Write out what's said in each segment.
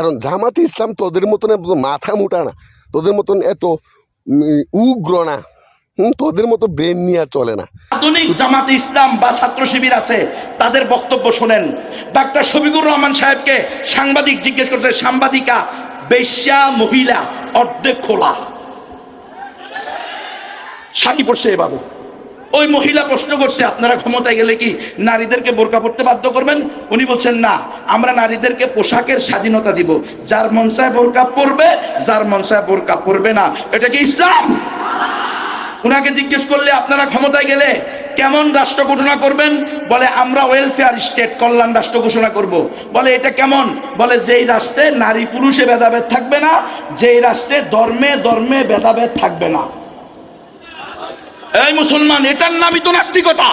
কারণ জামাত ইসলাম তোদের মতন মাথা মুটা না, তোদের মতন এত উগ্র না তোদের মতো ব্রেন নিয়ে চলে না। আধুনিক জামাত ইসলাম বা ছাত্র শিবির আছে, তাদের বক্তব্য শোনেন। ডাক্তার শফিকুর রহমান সাহেবকে সাংবাদিক জিজ্ঞেস করছে, সাংবাদিকা, বেশ্যা মহিলা অর্ধেক খোলা। শাড়ি পড়ছে এভাবে ওই মহিলা প্রশ্ন করছে, আপনারা ক্ষমতায় গেলে কি নারীদেরকে বোরকা পড়তে বাধ্য করবেন? উনি বলছেন, না, আমরা নারীদেরকে পোশাকের স্বাধীনতা দিব। যার মন চায় বোরকা পরবে, যার মনসায় বোরকা পরবে না। এটা কি ইসলাম? উনাকে জিজ্ঞেস করলে, আপনারা ক্ষমতায় গেলে কেমন রাষ্ট্র ঘোষণা করবেন? বলে, আমরা ওয়েলফেয়ার স্টেট কল্যাণ রাষ্ট্র ঘোষণা করব। বলে, এটা কেমন? বলে, যেই রাষ্ট্রে নারী পুরুষে ভেদাভেদ থাকবে না, যেই রাষ্ট্রে ধর্মে ধর্মে ভেদাভেদ থাকবে না। এই মুসলমান এটার নামই তো নাস্তিকতা।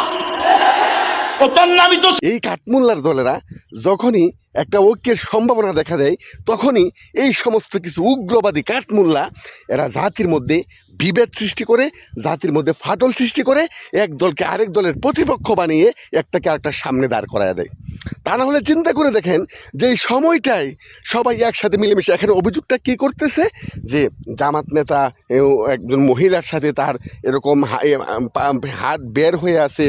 এই কাঠমুল্লার দলেরা যখনই একটা ঐক্যের সম্ভাবনা দেখা দেয় তখনই এই সমস্ত কিছু উগ্রবাদী কাঠমুল্লা এরা জাতির মধ্যে বিভেদ সৃষ্টি করে জাতির মধ্যে ফাটল সৃষ্টি করে এক দলকে আরেক দলের প্রতিপক্ষ বানিয়ে একটাকে আরেকটা সামনে দাঁড় করায় দেয়। তা না হলে চিন্তা করে দেখেন যে এই সময়টায় সবাই একসাথে মিলেমিশে এখানে অভিযোগটা কী করতেছে? যে জামাত নেতা একজন মহিলার সাথে তার এরকম হাত বের হয়ে আছে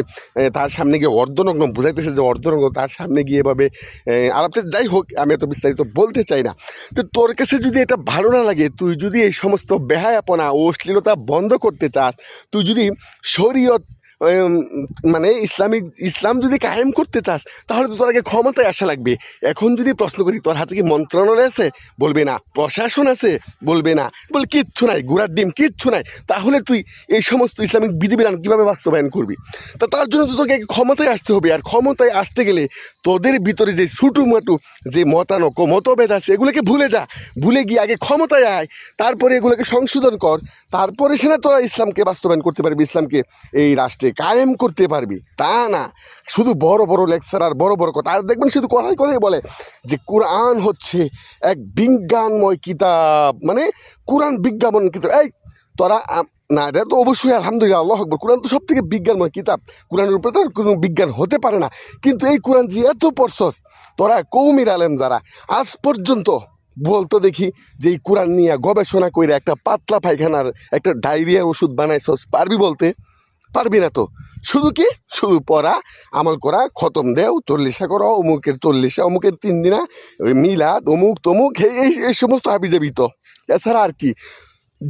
তার সামনে গিয়ে অর্ধনগ্ন বুঝাইতেছে যে অর্ধনগ্ন তার সামনে গিয়ে এভাবে এ, আলাপটা যাই হোক, আমি এত বিস্তারিত বলতে চাই না। তো তোর কাছে যদি এটা ভালো না লাগে, তুই যদি এই সমস্ত বেহায়াপনা অশ্লীলতা বন্ধ করতে চাস, তুই যদি শরীয়ত মানে ইসলামিক, ইসলাম যদি কায়েম করতে চাস, তাহলে তো তোর আগে ক্ষমতায় আসা লাগবে। এখন যদি প্রশ্ন করি, তোর হাতে কি মন্ত্রণালয় আছে? বলবে না। প্রশাসন আছে? বলবে না। বল, কিচ্ছু নাই। গুড়ার ডিম কিচ্ছু নাই। তাহলে তুই এই সমস্ত ইসলামিক বিধিবিধান কীভাবে বাস্তবায়ন করবি? তা তার জন্য তো তোকে ক্ষমতায় আসতে হবে। আর ক্ষমতায় আসতে গেলে তোদের ভিতরে যে ছুটুমাটু, যে মতানক মতভেদ আছে, এগুলোকে ভুলে যা। ভুলে গিয়ে আগে ক্ষমতায় আয়। তারপরে এগুলোকে সংশোধন কর। তারপরে সে না তোরা ইসলামকে বাস্তবায়ন করতে পারবি। ইসলামকে এই রাষ্ট্রে। কায়েম করতে পারবি, তা না। শুধু বড় বড় লেকচারার বড় বড় কথা। আর দেখবেন শুধু কথাই কথাই বলে যে কোরআন হচ্ছে এক বিজ্ঞানময় কিতাব। মানে কোরআন বিজ্ঞাপন কিতাব। এই, তোরা না, এটা তো অবশ্যই আলহামদুলিল্লাহ, আল্লাহ আকবর। কোরআন তো সব থেকে বিজ্ঞানময় কিতাব। কোরআনের উপরে তো কোনো বিজ্ঞান হতে পারে না। কিন্তু এই কোরআন যে এত পড়ছস তোরা কৌমির আলেম যারা, আজ পর্যন্ত বলতো দেখি যে, এই কোরআন নিয়ে গবেষণা করে একটা পাতলা পায়খানার, একটা ডায়রিয়ার ওষুধ বানাইছস, পারবি বলতে? পারবি না তো। শুধু কি? শুধু পড়া, আমল করা, খতম দেও, চল্লিশা করো, অমুকের চল্লিশা, অমুকের তিন দিনা মিলাদ, অমুক তমুক, এই, এই- সমস্ত হাবিজাবি তো। এছাড়া আর কি।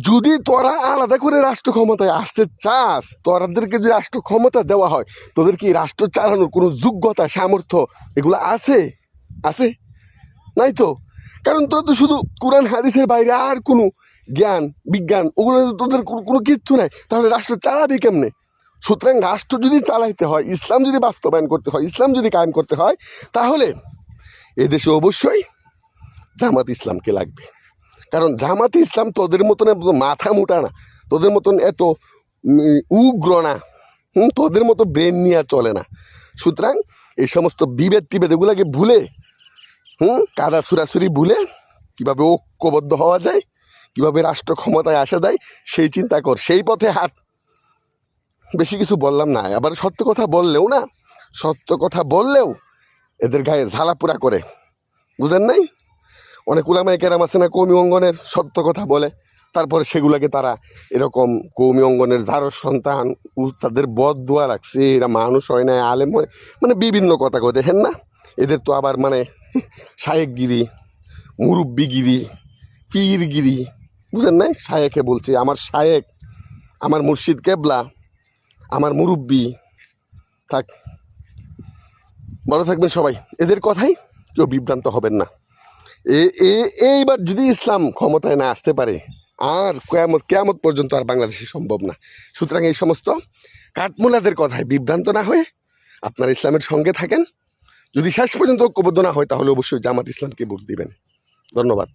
যদি তোরা আলাদা করে রাষ্ট্র ক্ষমতায় আসতে চাস, তোরাদেরকে যদি রাষ্ট্র ক্ষমতা দেওয়া হয়, তোদের কি রাষ্ট্র চালানোর কোনো যোগ্যতা, সামর্থ্য এগুলো আছে? আছে? নাই তো? কারণ তোরা তো শুধু কোরআন, হাদিসের বাইরে আর কোনো জ্ঞান, বিজ্ঞান, ওগুলো তোদের কোনো কিচ্ছু নাই। তাহলে রাষ্ট্র চালাবি কেমনে? সুতরাং রাষ্ট্র যদি চালাইতে হয়, ইসলাম যদি বাস্তবায়ন করতে হয়, ইসলাম যদি কায়েম করতে হয়, তাহলে এদেশে অবশ্যই জামাত ইসলামকে লাগবে। কারণ জামাত ইসলাম তোদের মতন মাথা মোটা না, তোদের মতন এত উগ্র না, হুম, তোদের মতো ব্রেন নিয়ে চলে না। সুতরাং এই সমস্ত বিভেদ টিভেদ এগুলোকে ভুলে, হুম, কাদা সুরাসুরি ভুলে কীভাবে ঐক্যবদ্ধ হওয়া যায়, কীভাবে রাষ্ট্র ক্ষমতায় আসা যায়, সেই চিন্তা কর, সেই পথে হাত বেশি কিছু বললাম না। আবার সত্য কথা বললেও না, সত্য কথা বললেও এদের গায়ে ঝালাপুরা করে। বুঝলেন নাই? অনেক উলামাই কেরাম আছে না কৌমি অঙ্গনের সত্য কথা বলে, তারপরে সেগুলোকে তারা এরকম কৌমি অঙ্গনের যারো সন্তান তাদের বদ দোয়া রাখছে, এরা মানুষ হয় না, আলেম হয় মানে বিভিন্ন কথা কয়। দেখেন না? এদের তো আবার মানে শায়েকগিরি, মুরব্বিগিরি, পীরগিরি। বুঝেন নাই? শায়েকে বলছে, আমার শায়েক, আমার মুর্শিদ কেবলা আমার মুরব্বি। থাক। ভালো থাকবেন সবাই। এদের কথাই কেউ বিভ্রান্ত হবেন না। এ- এইবার যদি ইসলাম ক্ষমতায় না আসতে পারে, আর কেয়ামত কেয়ামত পর্যন্ত আর বাংলাদেশে সম্ভব না। সুতরাং এই সমস্ত কাঠমুলাদের কথায় বিভ্রান্ত না হয়ে আপনারা ইসলামের সঙ্গে থাকেন। যদি শেষ পর্যন্ত ঐক্যবদ্ধ না হয়, তাহলে অবশ্যই জামাত ইসলামকে ভোট দিবেন। ধন্যবাদ।